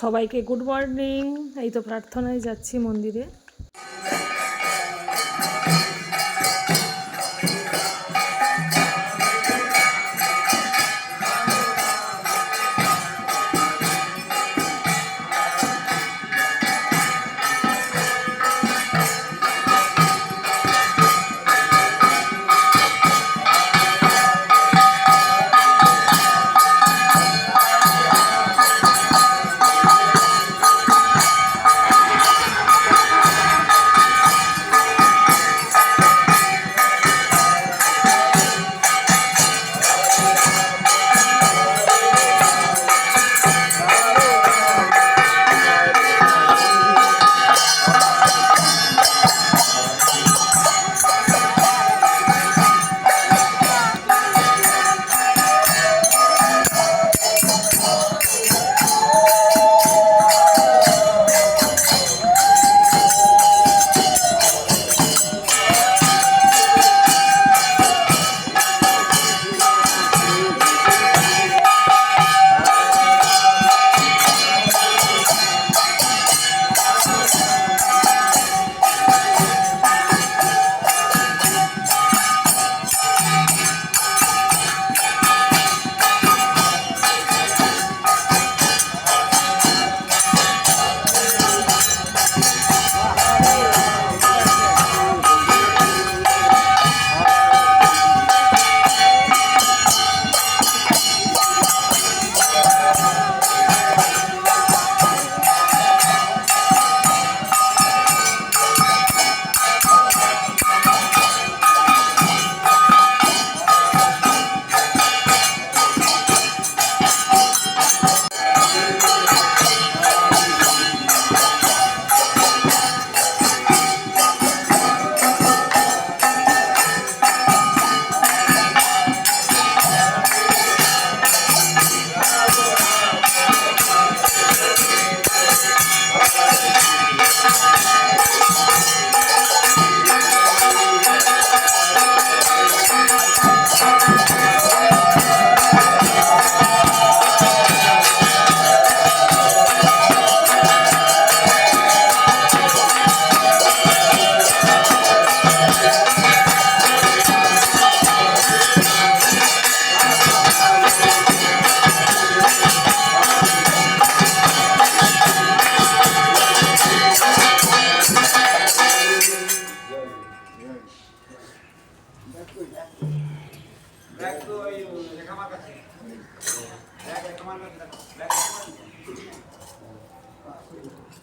সবাইকে good morning এই তো প্রার্থনায় যাচ্ছি মন্দিরে। Thank you.